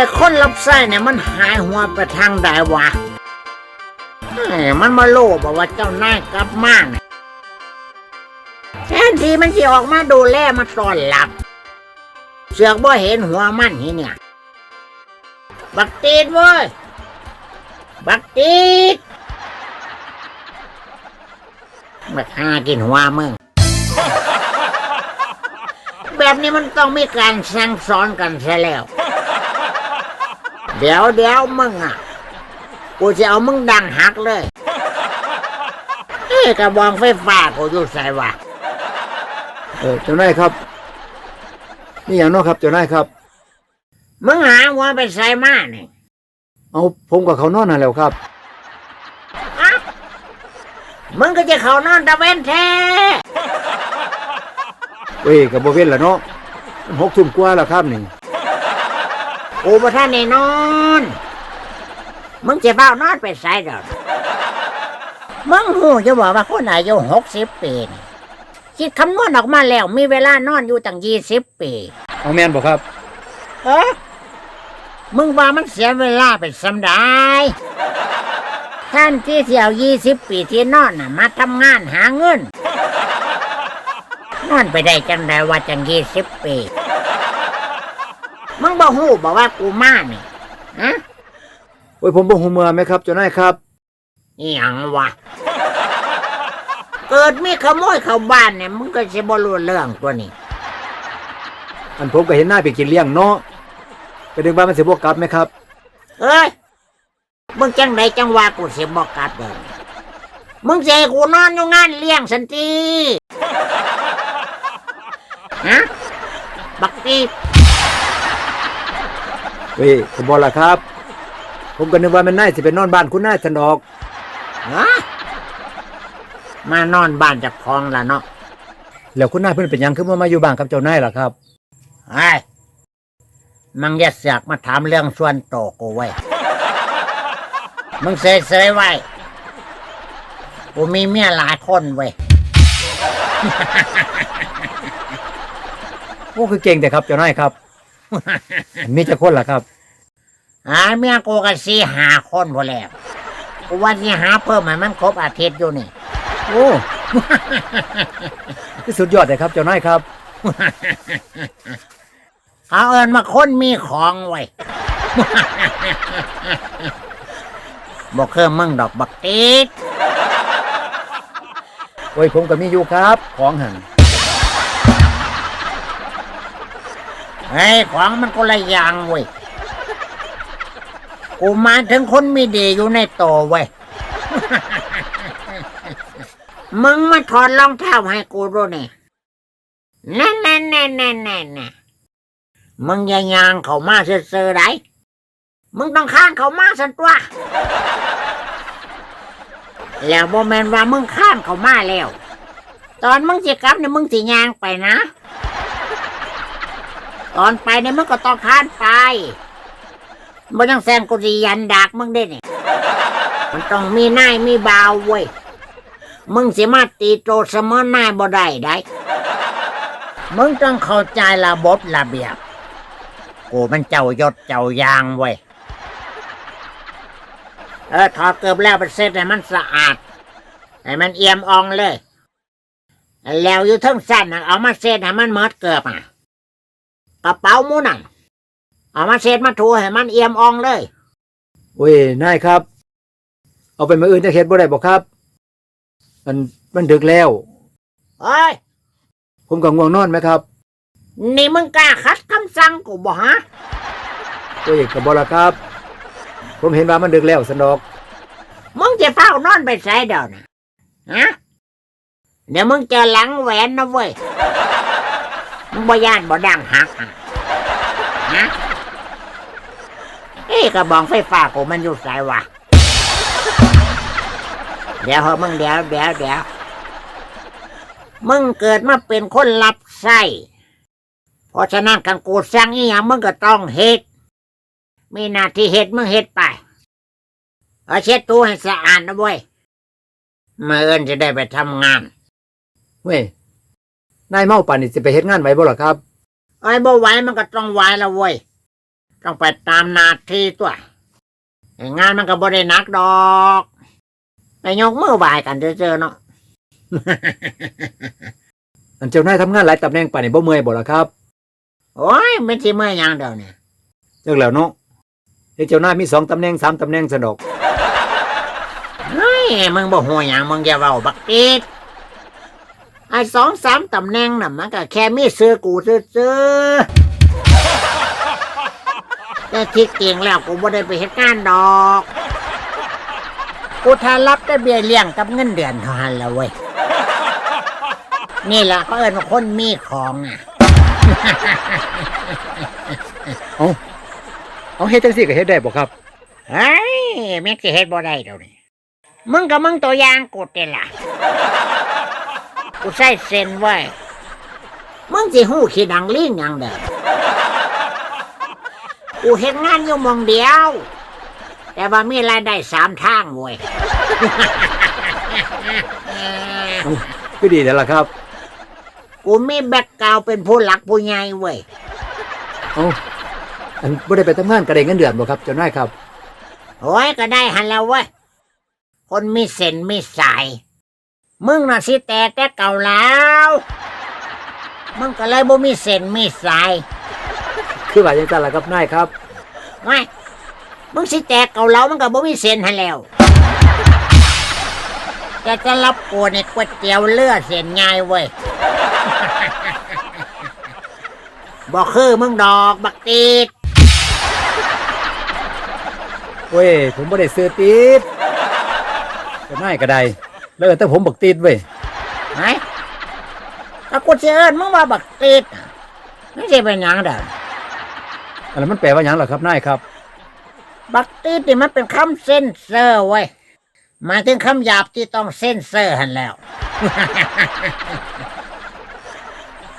อ้คนรับไส้เนี่ยมันหายหัวไปทางใดวะเอ้ยมันมาโลบบอกว่าเจ้านายกลับมาเนี่ยแทนที่มันจะออกมาดูแลมาต้อนรับ เสือกบ่เห็นหัวมันนี่เนี่ย บักตีดเว้ย บักตีดบักหากินหัวมึง แบบนี้มันต้องมีการสั่งสอนกันซะแล้ว เดี๋ยวเดี๋ยวมึงอะ กูจะเอามึงดังหักเลยเอ้ยกระบองไฟฟ้ากูอยู่ใส่วะเออเจ้านายครับ นี่อย่างเน้อครับเจ้านายครับ มึงหาหัวไปใส่มาเนี่ยเอาผมกับเขานอนนั่นแล้วครับอะมึงก็จะเข้านอนตะเวนแท้เว้ยกับโบเวนละเนาะมันหกทุ่มกว่าแล้วครับนี่ กูบ่ท่านได้นอน มึงจะเฝ้านอนไปใส่ดอกมึงหูจะบอกว่าคนอายุหกสิบปีนี่คิดคำนวณออกมาแล้ว มีเวลานอนอยู่ตั้งยี่สิบปี เอาแมนบอกครับ เอ๊ะมึงว่ามันเสียเวลาไปสำได้ท่านที่เที่ยวยี่สิบปีที่นอนน่ะ มาทำงานหาเงิน นอนไปได้จังไดว่าจังยี่สิบปี มึงบอกหูบอกว่ากูมานี่ฮะโอ้ยผมบ่หูเมือไหมครับเจ้านายครับอหยังวะ เกิดมีขโมยเข้าบ้านเนี่ยมึงก็จะบ่รู้เรื่องตัวนี้ อันผมก็เห็นหน้าไปกินเลี้ยงเนาะไปดึงบ้านมันสิบวกกลับไหมครับ เอ้ย มึงจังใดจังว่ากูสิบอกกลับเดินมึงจะให้กูนอนอยู่งานเลี้ยงสันติฮะ บักตี เว้ยผมบอกละครับ ผมก็นึกว่ามันน่ายสิเป็นนอนบ้านคุณนายสันดอกฮะมานอนบ้านเจากคองละเนาะแล้วคุณนายเพิ่นเป็นหยังคือมามาอยู่บ้านกับเจ้านายล่ะครับไอ้ยมึงอย่าเสือกมาถามเรื่องส่วนโตวกูไว้ยมึงเสยเสยๆไว้กูมีเมียหลายคนเว้ยโอ้คือเก่งแต่ครับเจ้านายครับ มีจะคนล่ะครับ หาเมียกูก็สี่หาคนพอแล้วกูว่าที่หาเพิ่มให้มันครบอาทิตย์อยู่นี่ โอ้คือสุดยอดเลยครับ เจ้านายครับ เขาเอินมาคนมีของไว้ยบอกเครื่องมึงดอกบักติดโอ้ยผมก็มีอยู่ครับ ของหันเฮ้ยของมันคนละอย่างเว้ย กูมาถึงคนมีดีอยู่ในโตวเว้ย มึงมาถอดรองเท้าให้กูดูนี่แน่แน่แน่แน่แน่แน่มึงอย่ายางเขามาเซื่อๆได้มึงต้องข้านเขามาสันตัว แล้วโมเมนว่ามึงข้านเขามาแล้ว ตอนมึงสิกลับเนี่ยมึงสิยางไปนะ ตอนไปเนี่ยมึงก็ต้องข้านไป มึงยังแซงกูสิยันดากมึงได้เนี่ยมันต้องมีนายมีบ่าวเว้ย มึงสิมาตีโตเสมอนายบ่ได้ได้ มึงต้องเข้าใจระบบระเบียบ กูมันเจ้ายศเจ้ายางเว้ย เออถอดเกือบแล้วไปเซ็ตให้มันสะอาด ให้มันเอี่ยมอ่องเลย แล้วอยู่ทั้งสั้นน่ะเอามาเซ็ตให้มันมิดเกือบอะ กระเป๋ามูนั่น เอามาเซ็ตมาถูให้มันเอี่ยมอ่องเลยโอ้ยนายครับ เอาไปมาอื่นจะเฮ็ดบ่ได้บ่ครับ มันมันดึกแล้ว เอ้ย ผมก็ง่วงนอนไหมครับ นี่มึงกล้าขัดคำสั่งกูบ่ฮะ โอ้ยก็บ่ละครับ ผมเห็นว่ามันดึกแล้วสันดอก มึงจะเฝ้านอนไปใส่เดี๋ยวนะฮะ เดี๋ยวมึงเจอหลังแหวนนะเว้ย มึงบ่ย่านบ่ดังหักอะฮะเอ้ย กระบองไฟฟ้ากูมันอยู่สายวะเดี๋ยวเหอะมึงเดี๋ยวเดี๋ยวเดี๋ยวมึงเกิดมาเป็นคนรับไส้เพราะฉะนั้นกันกูสั่งอีหยังมึงก็ต้องเฮ็ดมีหน้าที่เฮ็ดมึงเฮ็ดไปเอาเช็ดตู้ให้สะอาดนะเว้ยเมื่อเอินจะได้ไปทำงาน เว้ย นายเมาป่านนี่สิไปเฮ็ดงานไหวบ่ล่ะครับไอ้บ่ไหวมันก็ต้องไหวแล้วเว้ย ต้องไปตามหนาทีตัวไอ้งานมันก็บ่ได้หนักดอกไปยกมือไหวายกันเจอๆเนาะอันเจ้านายทำงานหลายตำแหน่งป่านนี้บ่เมื่อยบ่ล่ะครับ โอ้ยไม่ใช่เมื่อหยังเดียวเนี่ยจักแล้วเนาะเฮ็ดเจ้านายมีสองตำแหน่งสามตำแหน่งสนดอกเฮ้ยมึงบ่หัวหยังมึงอย่าเว้าบักติดไอ้สองสามตำแหน่งน่ะมันก็แค่มีซื้อกูซื้อๆ แต่ที่จริงแล้วกูบ่ได้ไปเฮ็ดงานดอก กูทารับแต่เบี้ยเลี้ยงกับเงินเดือนเท่านั้นแหละเว้ย นี่แหละเขาเอิ้นว่าคนมีของอะ เอาเอาเฮ็ดจังซี่ก็เฮ็ดได้บ่ครับ เฮ้ยแม่งสิเฮ็ดบ่ได้เดี๋ยวนี้มึงกับมึงตัวอย่างกูเตล่ะ กูใส่เซ็นไว้ มึงสิหู้ขี้ดังลิ่งหยังเด้อ กูเฮ็ดงานอยู่หมองเดียว แต่ว่ามีรายได้สามทางเว้ยเอาคือดีแล้วล่ะครับ กูมีแบ็กกราวด์เป็นผู้หลักผู้ใหญ่เว้ย เอาอันบ่ได้ไปทำงานก็ได้เงินเดือนบ่ครับเจ้านายครับ โอ้ยก็ได้หันแล้วเว้ย คนมีเส้นมีสาย มึงน่ะสิแตกแต่เก่าแล้ว มึงก็เลยบ่มีเส้นมีสาย คือว่าจังซั่นล่ะครับนายครับ ไม่มึงสิแตกเก่าแล้วมันก็บ่มีเส้นหันแล้ว แต่จะรับกูในก๋วยเตี๋ยวเลือดเส้นง่ายเว้ย บอกคือมึงดอกบักตีดเว้ยผมบ่ได้ซื้อติดเจ้านายก็ได้แล้วแต่ผมบักติดเว้ยไหนถ้ากูจะเอิ้นมึงว่าบักตีดน่ะไม่ใช่เป็นหยังเด้อ อันนั้นมันแปลว่าหยังล่ะครับนายครับ บักตีดนี่มันเป็นคำเส้นเซอร์ไว้ยหมายถึงคำหยาบที่ต้องเส้นเซอร์หันแล้ว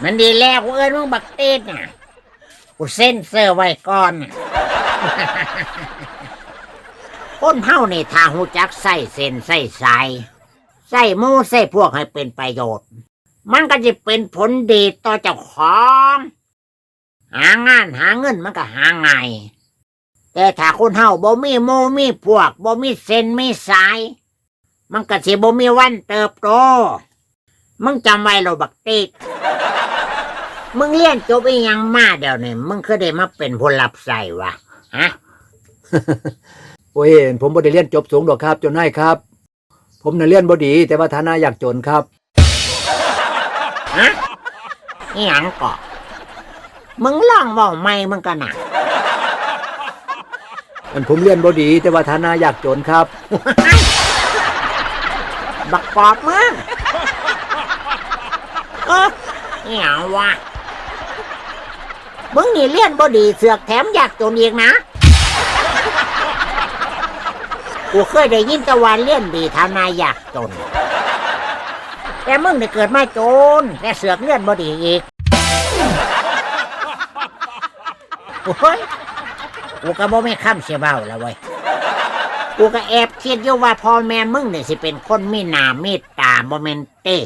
มันดีแล้วกูเอิ้นมึงบักตีดน่ะกูเส้นเซอร์ไว้ก่อนน่ะ คนเฮานี่ถ้าหูจักใส่เส้นใส่สายใส่หมูใส่พวกให้เป็นประโยชน์ มันก็จะเป็นผลดีต่อเจ้าของ หางานหาเงินมันก็หาง่ายแต่ถ้าคนเฮาบ่มีโมมีพวกบ่มีเส้นมีสาย มันก็สิบ่มีวันเติบโตมึงจำไว้เราบักติกมึงเรียนจบอีหยังมาเดี๋ยวนี้มึงคือได้มาเป็นผู้รับใส่วะฮะโอ้ยผมบ่ได้เรียนจบสูงดอกครับเจ้านายครับ ผมน่ะเรียนบ่ดี แต่ว่าฐานะยากจนครับฮะอีหยังก่อ มึงลองเว้าใหม่มึงกันน่ะอันผมเรียนบ่ดี แต่ว่าฐานะยากจนครับ บักปอบมึงเอออีหยังวะมึงนี่เรียนบ่ดีเสือกแถมอยากจนอีกนะกูเคยได้ยินแตะวันเรียนดีทานายอยากจน แต่มึงได้เกิดมาจนแต่เสือกเรียนบ่ดีอีก โอ้ยกูก็บ่ไม่ค้ำเสียเบ้าแล้วเว้ยกูก็แอบคิดอยู่ว่าพ่อแม่มึงเนี่ยสิเป็นคนมีหน้าเมตตาบ่แม่นเต้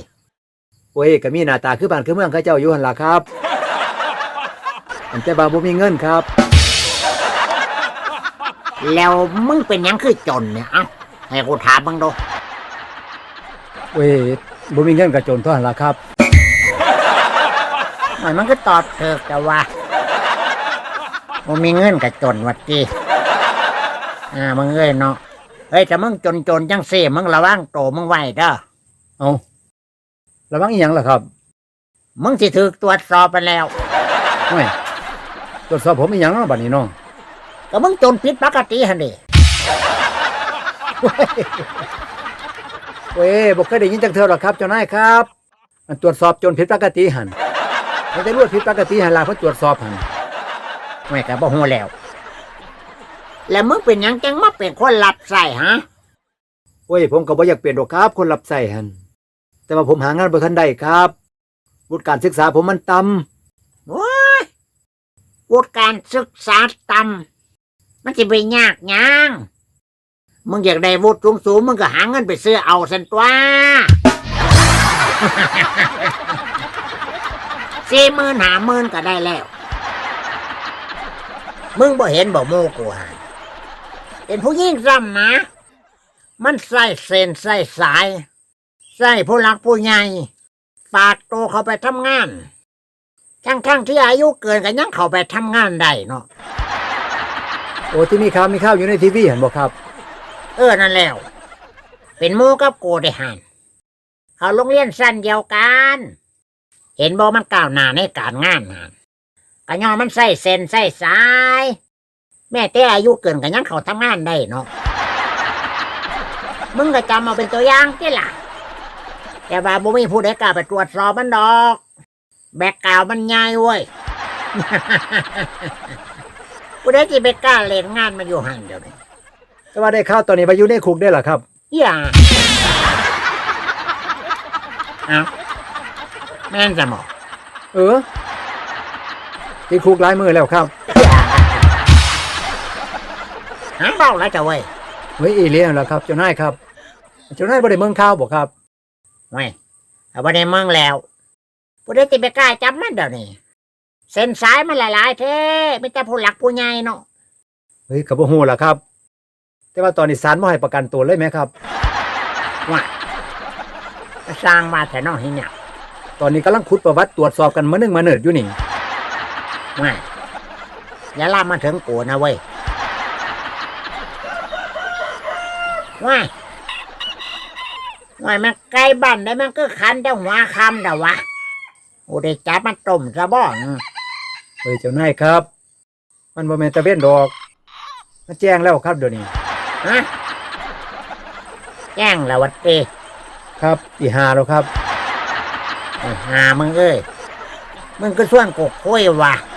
โอ้ยก็มีหน้าตาคือบ้านคือเมืองเขาเจ้าอยู่หั่นล่ะครับอันแต่ว่าบ่มีเงินครับ แล้วมึงเป็นหยังคือจนเนี่ยเอ้าให้กูถามมึงดูโอ้ยบ่มีเงินก็จนเท่านั้นล่ะครับ หน่อยมันก็ตอบเถิกแต่ว่า มึงมีเงินกับจนวัดจีอ่ามึงเอ้ยเนาะเฮ้ยแต่มึงจนจนๆจังสิมึงระวังโตวมึงไว้เด้อเอาระวังอีหยังล่ะครับมึงสิถูกตรวจสอบไปแล้วโอ้ยตรวจสอบผมอีหยังเนาะบัดนี้เนาะก็มึงจนผิดปกติหันดิเว้ยบ่เคยได้ยินจักเทื่อหรอกครับเจ้านายครับอันตรวจสอบจนผิดปกติหั่นไม่ได้รวดผิดปกติหั่นล่ะเพิ่นตรวจสอบหั่น ไม่ก็บ่ฮู้แล้ว แล้วมึงเป็นหยังจังมาเป็นคนรับใส่ฮะ โอ้ยผมก็บ่อยากเปลี่ยนดอกครับ คนรับใช้หั่นแต่ว่าผมหางานบ่ทันได้ครับวุฒิการศึกษาผมมันต่ำโอ้ยวุฒิการศึกษาต่ำมันจะไปยากหยังมึงอยากได้วุฒิสูงสูงๆมึงก็หาเงินไปซื้อเอาสันตัวสี่หมื่นหาหมื่นก็ได้แล้ว มึงบ่เห็นบ่โมกูหานเป็นผู้ยิ่งซ้ำนะมันใส่เส้นใส่สาย ใส่ผู้หลักผู้ใหญ่ฝากตัวเขาไปทำงานทั้งทั้งๆที่อายุเกินกันยังเขาไปทำงานได้เนาะโอ้ที่นี่ครับมีข้าวอยู่ในทีวีเห็นบ่ครับ เออนั่นแล้ว เป็นหมูกับโกได้หันเขาโรงเรียนสั้นเดียวกัน เห็นบอกมันก้าวหน้าในการงานนะ กะยอมันใส่เส้นใส่สาย แม่แต่อายุเกินกันยังเขาทำงานได้เนาะมึงก็จำเอาเป็นตัวอย่างที่ล่ะ แต่ว่าบ่มีผู้ใดกล้าไปตรวจสอบมันดอก แบกกราวด์มันใหญ่เว้ยผู้ใดที่ไปกล้าเล่นงานมาอยู่หันเดี๋ยวนี้แต่ว่าได้ข้าวตอนนี้ไปอยู่ในคุกได้เหรอครับ อย่าเอาแม่นจะหมอเออ ที่คุกหลายมือแล้วครับหาเบ้าแล้วจะเว้ยเฮ้ยอีเลี้ยงแล้วครับเจ้านายครับเจ้านายบ่ได้เมืองข้าวบ่ครับเว้ยเอาไปในเมืองแล้วผู้ใดติไปกล้าจับมันเดี๋ยวนี้เส้นสายมันหลายๆเท่ไม่แต่ผู้หลักผู้ใหญ่เนาะเฮ้ยกับบ่ฮู้ล่ะครับ แต่ว่าตอนนี้ศาลบ่ให้ประกันตัวเลยไหมครับว่าสร้างมาแต่นอกที่เนี่ยตอนนี้กำลังขุดประวัติตรวจสอบกันมานึงมาเนิดอยู่นี่ ว่าอย่าลามมาถึงกูนะเว้ยว่าว่ามันใกล้บ้านได้มันก็คันแต่หัวคำแต่วะโอ้ได้จับมันต้มซะบ้องเฮ้ยเจ้านายครับ มันบ่แม่นตะเวนดอกมาแจ้งแล้วครับเดี๋ยวนี้ฮะแจ้งแล้ววัดเตครับอีหาแล้วครับไอ้หามึงเอ้ยมึงก็ส่วนกกคุยว่ะโ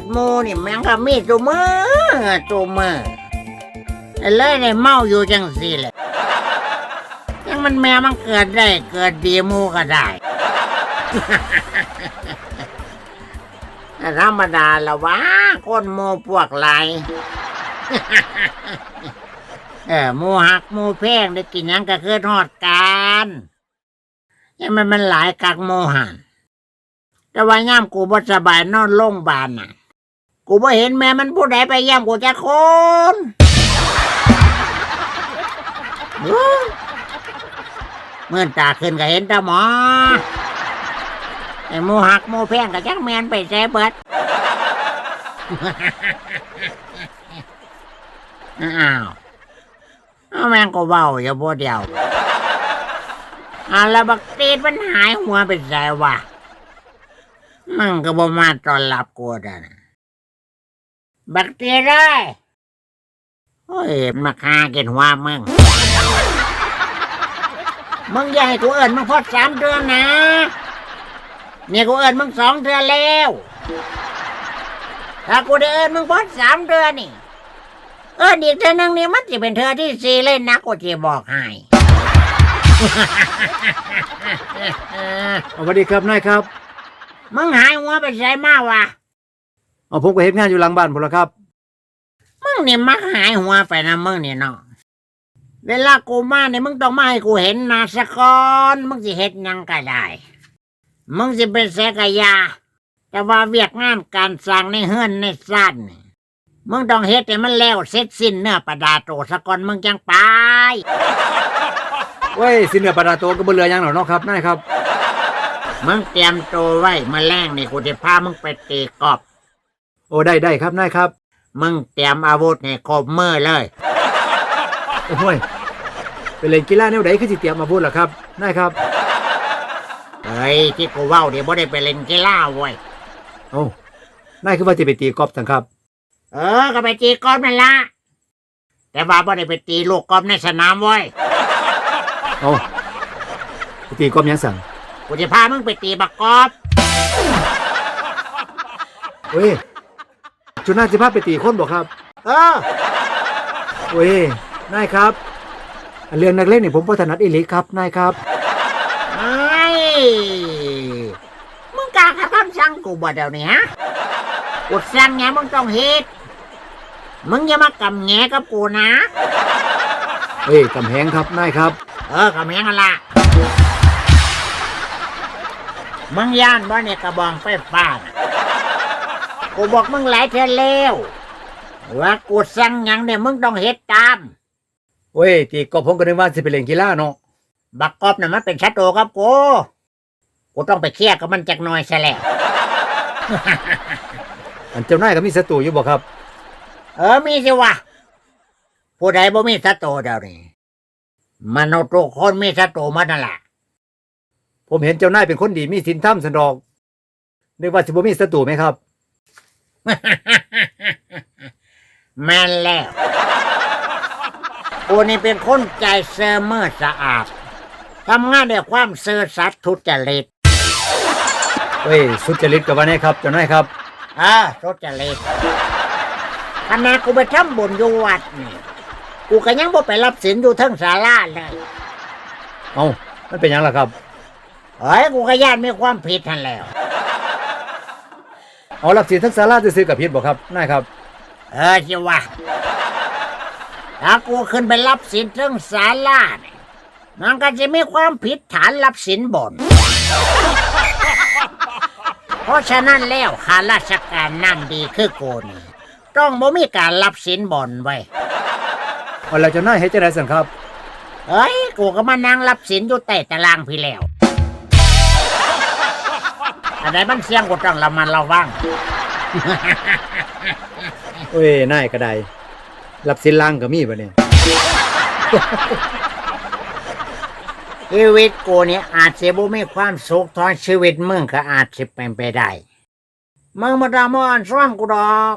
ดหมูนี่แม่งก็มีตัวมือตัวมือเลยได้เมาอยู่จังสิเลยยังมันแม่มันเกิดได้ เกิดดีมูก็ได้ธรรมดาละวะคนโมพวกไรเออหมูหักหมูแพงได้กินยังก็คือทอดกันยังมันมันหลายกักโมหันแต่ว่าย่ามกูบ่สบายนอนโรงพยาบาลน่ะ กูบ่เห็นแม่มันผู้ใดไปเยี่ยมกูจะคนเมื่อตาขึ้นก็เห็นตาหมอไอ้หมูหักหมูแพงกับจักแมนไปแซ่เบิดอ้าวแมงก็เบาอย่าบ่เดียวอาล้วบักตีดมันหายหัวไปใส่วะมันก็บ่มาตอนรับกูดนะ บักตีดเลยโอ้ยมาคากินหัวมึง มึงอย่าให้กูเอิญมึงพอดสามเดือนนะ เนี่ยกูเอิญมึงสองเดือนแล้ว ถ้ากูได้เอิญมึงพ้นสามเดือนนี่ เอิญอีกเดือนหนึงนี่มันจะเป็นเธอที่สี่เลยนะกูจะบอกให้สวัสดีครับนายครับ มึงหายหัวไปใส่มาวะ เอาผมก็เฮ็ดงานอยู่หลังบ้านพุ่นละครับ มึงนี่มักหายหัวไปนะมึงนี่เนาะเวลากูมาเนี่ยมึงต้องมาให้กูเห็นหนาสะกอนมึงสิเฮ็ดหยังก็ได้ มึงสิเป็นเสกยา แต่ว่าเวียกงานการสร้างในเฮือนในสั้นนี่มึงต้องเฮ็ดให้มันแล้วเสร็จสิ้นเนื้อประดาโตสะกอนมึงจังไป เว้ยสิเนื้อปลาดาโตก็บ่เหลือหยังหรอกเนาะครับนายครับ มึงเตรียมตัวไว้มาแรงนี่กูจะพามึงไปตีกอบ โอ้ได้ได้ครับนายครับ มึงเตรียมอาวุธให้ครบมือเลย โอ้ยไปเล่นกีฬาแนวใดคือสิเตรียมมาพูดล่ะครับนายครับเฮ้ยที่กูเว้าเดี๋ยวบ่ได้ไปเล่นกีฬาเว้ยเอ้านายคือว่าจะไปตีกอล์ฟสังครับ เออก็ไปตีกอล์ฟนั่นละแต่ว่าบ่ได้ไปตีลูกกอล์ฟในสนามเว้ยเอ้าไปตีกอล์ฟหยังสั่งกูจะพามึงไปตีบักกอล์ฟเว้ย จุน่าสิพาไปตีคนบ่ครับเออเว้ยนายครับอันเรื่องนักเล่นนี่ผมบ่ถนัดอีหลีครับนายครับไอ้มึงกล้าขัดคำสั่งกูบ่เดี๋ยวนี้ฮะกูสั่งไงมึงต้องเฮ็ดมึงอย่ามากำแงกับกูนะเอ้ยกำแหงครับนายครับ เออกระแมงนั่นละมึงย่านว่าเนี่ยกระบองไฟฟ้าน่ะ กูบอกมึงหลายเทื่อแล้วว่ากูสั่งหยังเนี่ยมึงต้องเฮ็ดตามโอ้ยตีก็ผมก็นึกว่าสิไปเล่นกีฬาเนาะบักกอบน่ะมันเป็นชัตโตครับกูกูต้องไปเคลียร์กับมันจักหน่อยซะแล้ว อันเจ้านายก็มีศัตรูอยู่บ่ครับ เออมีสิวะผู้ใดบ่มีชัตโตเดี๋ยวนี้มนุษย์ทุกคนมีชัตโตหมานั่นแหละผมเห็นเจ้านายเป็นคนดีมีศีลธรรมสันดอกนึกว่าสิบ่มีศัตรูไหมครับ แม่นแล้วกูนี่เป็นคนใจเซอร์เมอร์สะอาดทำงานด้วยความซื่อสัตย์ทุจริตเฮ้ยสุจริตกับว่าแน่ครับเจ้านายครับเออทุจริตขณะกูไปทำบุญอยู่วัดนี่กูก็ยังบ่ไปรับศีลอยู่เทั้งศาลาเลยเอ้ามันเป็นหยังล่ะครับเฮ้ยกูก็ย่านมีความผิดทันแล้ว เอารับศีลทั้งศาลาซื้อๆกับผิดบ่ครับนายครับ เออจิวะถ้ากูขึ้นไปรับศีลเทั้งศาลาเนี่ยมันก็จะมีความผิดฐานรับศีลบน เพราะฉะนั้นแล้วข้าราชการน้ำดีคือกูนี่ต้องบ่มีการรับศีลบนไว้ยเอาแล้วเจ้านายให้จังได๋สั่นครับเฮ้ย กูก็มานั่งรับศีลอยู่ใต้ตารางพี่แล้ว อะไรมันเสี่ยงกูต้องระมัดระวัง โอ้ยนายก็ได้รับศีลล่างก็มีบ่เนี่ยชีวิตกูเนี่ยอาจจะบ่มีความสุขทอนชีวิตมึงก็อาจจะเป็นไปได้ มึงมาดามอนซ่อนกูดอก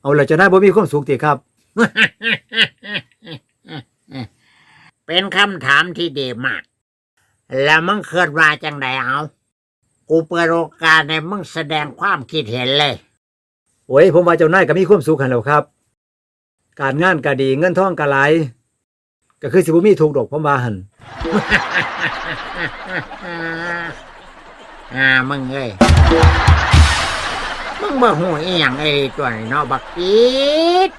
เอาแล้วเจ้านายบ่มีความสุขติครับ เป็นคำถามที่ดีมาก แล้วมึงเคลื่อนว่าจังใดเอา กูเปิดโอกาสให้มึงแสดงความคิดเห็นเลย โอ้ยผมว่าเจ้านายก็มีความสุขหันแหล้วครับ การงานก็ดีเงินทองก็หลายก็คือสิบ่มีทุกข์ดอกผมว่าหั่นอ่ามึงเอ้ยมึงบ่หูอีหยังไอ้ตัวนี้เนาะบักอีด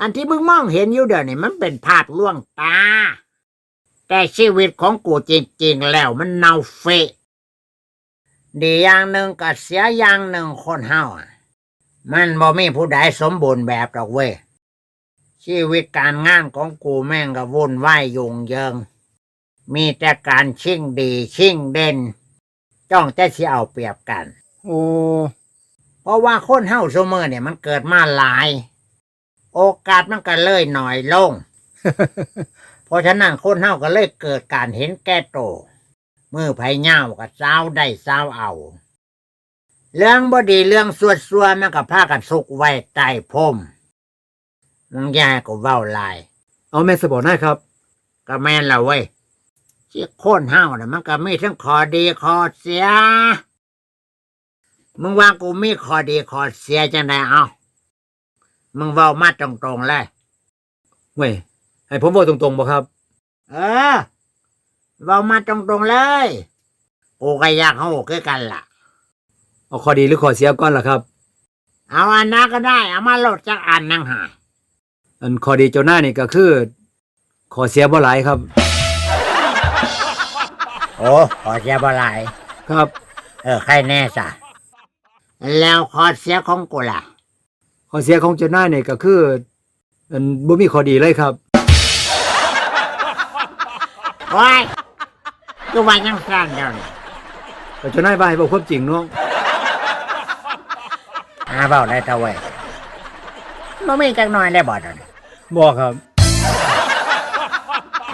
อันที่มึงมองเห็นอยู่เดี๋ยวนี้มันเป็นภาพลวงตา แต่ชีวิตของกูจริงๆแล้วมันเน่าเฟะดีอย่างหนึ่งก็เสียอย่างหนึ่งคนเฮาอะมันบ่มีผู้ใดสมบูรณ์แบบดอกเว้ยชีวิตการงานของกูแม่งก็วุ่นวายยุ่งเหยิง มีแต่การชิ่งดีชิ่งเด่น จ้องแต่สิเอาเปรียบกัน โอ้เพราะว่าคนเฮาซุมือเนี่ยมันเกิดมาหลาย โอกาสมันก็เลยหน่อยลง เพราะฉะนั้นคนเฮาก็เลยเกิดการเห็นแก่โตวมือไผเหย้าก็เศร้าได้เศร้าเอา เรื่องบดีเรื่องสวดซัวๆมันก็พากันสุกไว้ใต้พรมมึงแย่ก็เว้าหลาย เอาแม่นสบอนายครับ ก็แม่นละเว้ยที่โคนเฮาน่ะมันก็มีทั้งข้อดีข้อเสีย มึงว่ากูมีข้อดีข้อเสียจังไดเอามึงเว้ามาตรงๆเลยเว้ย ให้ผมบอกตรงๆบ่ครับ เออเว้ามาตรงๆเลยกูก็อยากเขาคือกันล่ะ เอาข้อดีหรือข้อเสียก่อนล่ะครับ เอาอันนั้นก็ได้ เอามาโหลดจากอันนั่งหาอันข้อดีเจ้านายนี่ก็คือข้อเสียบ่หลายครับ โอ้ขอเสียบ่หลาย ครับ เออใครแน่สะแล้วขอเสียของกูล่ะ ข้อเสียของเจ้านายนี่ก็คืออันบ่มีข้อดีเลยครับ โอ้ยกูว่ายังสั้นเดียวนี่แต่เจ้านายว่าให้บอกความจริงเนาะหาเบาได้เท่าเว้ยมันมีจักหน่อยได้บ่ดอนบ่ครับ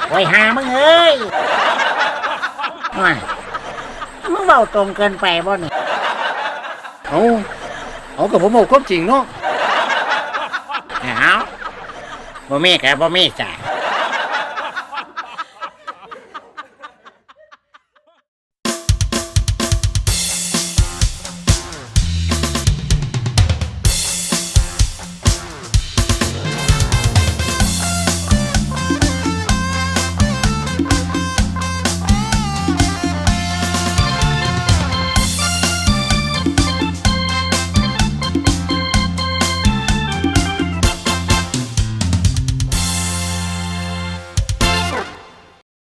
โอ้ยหามึงเอ้ยว่ามึงเบาตรงเกินไปบ่นี่เอาเอากับผมบอกความจริงเนาะเอาบ่มีแกบ่มีจ้ะ